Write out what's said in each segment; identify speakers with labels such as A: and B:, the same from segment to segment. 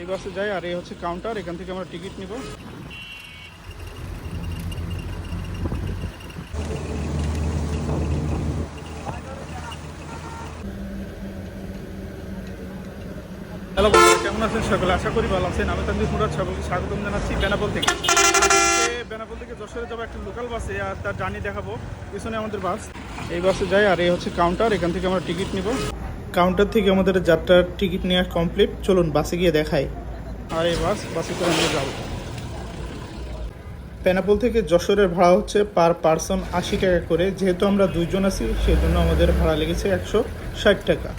A: এই বাসে যাই আর এই হচ্ছে কাউন্টার এখান থেকে আমরা টিকিট নিব। হ্যালো কেমন আছেন সকলে? আশা করি ভালো আছেন। আমি তানজিদ মুরাদ সকলকে স্বাগতম জানাচ্ছি বেনাপোল থেকে। বেনাপোল থেকে যশোরে যাব একটা লোকাল বাসে আর তার জার্নি দেখাবো। পিছনে আমাদের বাস এই বাসে যাই আর এই হচ্ছে কাউন্টার এখান থেকে আমরা টিকিট নিব। কাউন্টার থেকে আমাদের যাত্রার টিকিট নেওয়া কমপ্লিট চলুন বাসে গিয়ে দেখাই। আর এই বাস বাসে করে আমরা যাব। বেনাপোল থেকে যশোরের ভাড়া হচ্ছে পার পার্সন আশি টাকা করে। যেহেতু আমরা দুইজন আছি সেই জন্য আমাদের ভাড়া লেগেছে একশো ষাট টাকা।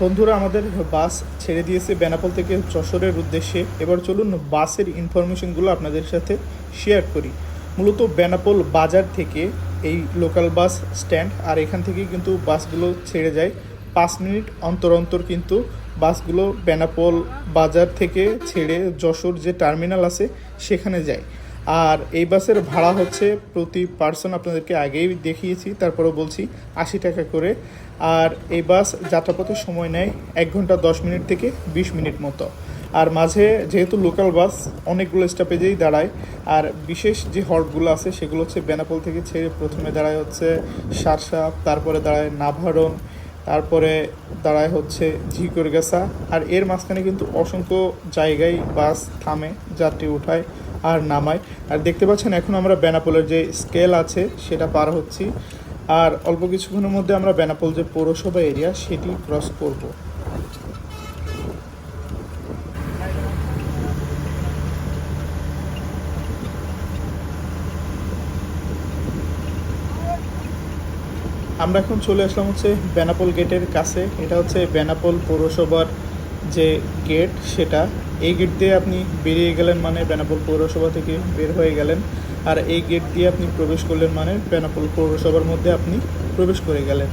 A: বন্ধুরা আমাদের বাস ছেড়ে দিয়েছে বেনাপোল থেকে যশোরের উদ্দেশ্যে। এবার চলুন বাসের ইনফরমেশনগুলো আপনাদের সাথে শেয়ার করি। মূলত বেনাপোল বাজার থেকে এই লোকাল বাস স্ট্যান্ড আর এখান থেকে কিন্তু বাসগুলো ছেড়ে যায়। পাঁচ মিনিট অন্তর অন্তর কিন্তু বাসগুলো বেনাপোল বাজার থেকে ছেড়ে যশোর যে টার্মিনাল আছে, সেখানে যায়। আর এই বাসের ভাড়া হচ্ছে প্রতি পার্সন আপনাদেরকে আগেই দেখিয়েছি, তারপরেও বলছি আশি টাকা করে। আর এই বাস যাত্রাপথের সময় নেয় এক ঘণ্টা দশ মিনিট থেকে বিশ মিনিট মতো। আর মাঝে যেহেতু লোকাল বাস, অনেকগুলো স্টপেজেই দাঁড়ায়। আর বিশেষ যে হল্টগুলো আছে, সেগুলো হচ্ছে বেনাপোল থেকে ছেড়ে প্রথমে দাঁড়ায় হচ্ছে সারসা, তারপরে দাঁড়ায় নাভারণ তারপরে দাঁড়ায় হচ্ছে ঝিকরগাছা আর এর মাঝখানে কিন্তু অসংখ্য জায়গায় বাস থামে, যাত্রী উঠায় আর নামায়। আর দেখতে পাচ্ছেন, এখন আমরা বেনাপোলের যে স্কেল আছে, সেটা পার হচ্ছি। আর অল্প কিছুক্ষণের মধ্যে আমরা বেনাপোল যে পৌরসভা এরিয়া, সেটি ক্রস করব। আমরা এখন চলে আসলাম হচ্ছে বেনাপোল গেটের কাছে। এটা হচ্ছে বেনাপোল পৌরসভার যে গেট, সেটা। এই গেট দিয়ে আপনি বেরিয়ে গেলেন মানে বেনাপোল পৌরসভা থেকে বের হয়ে গেলেন। আর এই গেট দিয়ে আপনি প্রবেশ করলেন মানে বেনাপোল পৌরসভার মধ্যে আপনি প্রবেশ করে গেলেন।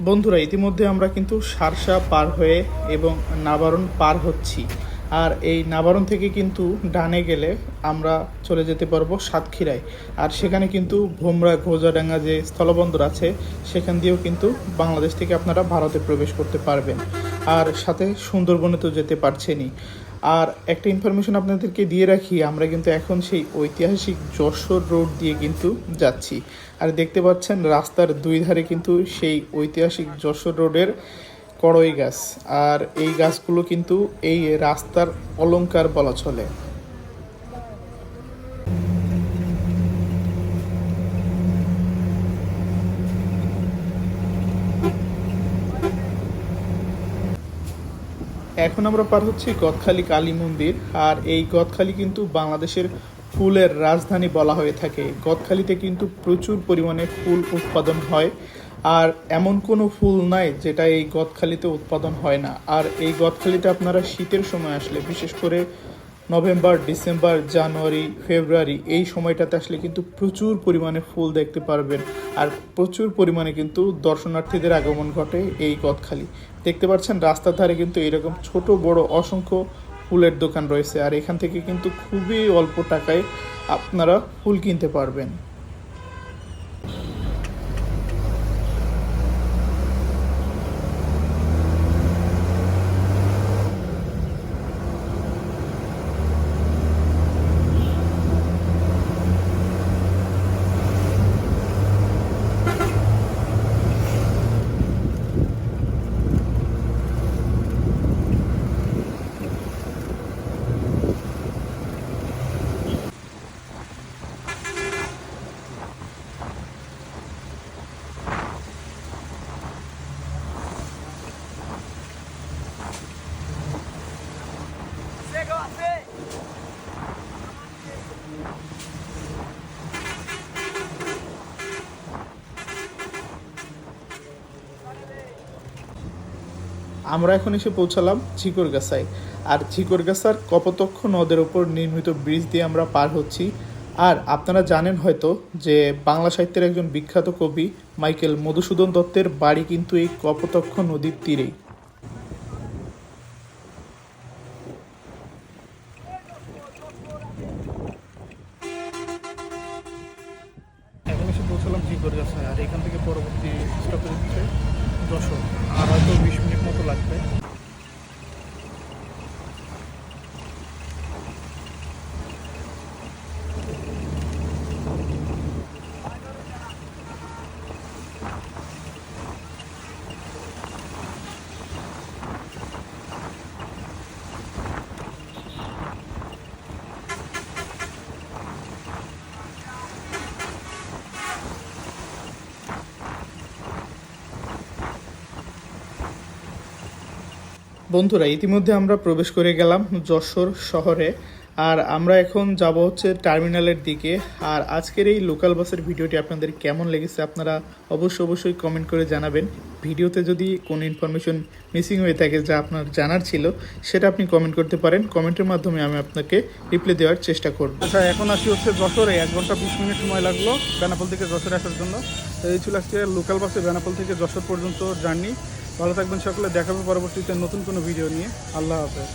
A: বন্ধুরা, ইতিমধ্যে আমরা কিন্তু সারসা পার হয়ে এবং নাবারণ পার হচ্ছি। আর এই নাবারণ থেকে কিন্তু ডানে গেলে আমরা চলে যেতে পারব সাতক্ষীরায়। আর সেখানে কিন্তু ভোমরা ঘোজাডাঙ্গা যে স্থলবন্দর আছে, সেখান দিয়েও কিন্তু বাংলাদেশ থেকে আপনারা ভারতে প্রবেশ করতে পারবেন। আর সাথে সুন্দরবনে তো যেতে পারছেনই। আর একটা ইনফরমেশন আপনাদেরকে দিয়ে রাখি, আমরা কিন্তু এখন সেই ঐতিহাসিক যশোর রোড দিয়ে কিন্তু যাচ্ছি। আর দেখতে পাচ্ছেন রাস্তার দুই ধারে কিন্তু সেই ঐতিহাসিক যশোর রোডের কড়ই গাছ। আর এই গাছগুলো কিন্তু এই রাস্তার অলঙ্কার বলা চলে। এখন আমরা পার হচ্ছি গদখালি কালী মন্দির, আর এই গদখালি কিন্তু বাংলাদেশের ফুলের রাজধানী বলা হয়ে থাকে। গদখালিতে কিন্তু প্রচুর পরিমাণে ফুল উৎপাদন হয়, আর এমন কোনো ফুল নাই যেটা এই গদখালিতে উৎপাদন হয় না। আর এই গদখালিতে আপনারা শীতের সময় আসলে, বিশেষ করে নভেম্বর, ডিসেম্বর, জানুয়ারি, ফেব্রুয়ারি, এই সময়টাতে আসলে কিন্তু প্রচুর পরিমাণে ফুল দেখতে পারবেন। আর প্রচুর পরিমাণে কিন্তু দর্শনার্থীদের আগমন ঘটে এই গদখালি। দেখতে পাচ্ছেন রাস্তার ধারে কিন্তু এরকম ছোট, বড়, অসংখ্য ফুলের দোকান রয়েছে। আর এখান থেকে কিন্তু খুবই অল্প টাকায় আপনারা ফুল কিনতে পারবেন। আমরা এখন এসে পৌঁছালাম ঝিকরগাছায়। আর ঝিকরগাছার কপতক্ষ নদের ওপর নির্মিত ব্রিজ দিয়ে আমরা পার হচ্ছি। আর আপনারা জানেন হয়তো যে বাংলা সাহিত্যের একজন বিখ্যাত কবি মাইকেল মধুসূদন দত্তের বাড়ি কিন্তু এই কপতক্ষ নদীর তীরেই। এখন এসে পৌঁছালাম আর এখান থেকে পরবর্তী স্টপেজ হচ্ছে আর হয়তো বিশ মিনিট মতো লাগবে। বন্ধুরা, ইতিমধ্যে আমরা প্রবেশ করে গেলাম যশোর শহরে, আর আমরা এখন যাব হচ্ছে টার্মিনালের দিকে। আর আজকের এই লোকাল বাসের ভিডিওটি আপনাদের কেমন লেগেছে আপনারা অবশ্যই অবশ্যই কমেন্ট করে জানাবেন। ভিডিওতে যদি কোনো ইনফরমেশন মিসিং হয়ে থাকে যা আপনার জানার ছিল, সেটা আপনি কমেন্ট করতে পারেন। কমেন্টের মাধ্যমে আমি আপনাকে রিপ্লাই দেওয়ার চেষ্টা করব।
B: আচ্ছা এখন আসি হচ্ছে যশোরে। এক ঘণ্টা বিশ মিনিট সময় লাগল বেনাপোল থেকে যশোরে আসার জন্য। এই ছিল আজকে লোকাল বাসে বেনাপোল থেকে যশোর পর্যন্ত জার্নি। ভালো থাকবেন সকলে দেখাবে পরবর্তীতে নতুন কোনো ভিডিও নিয়ে। আল্লাহ হাফেজ।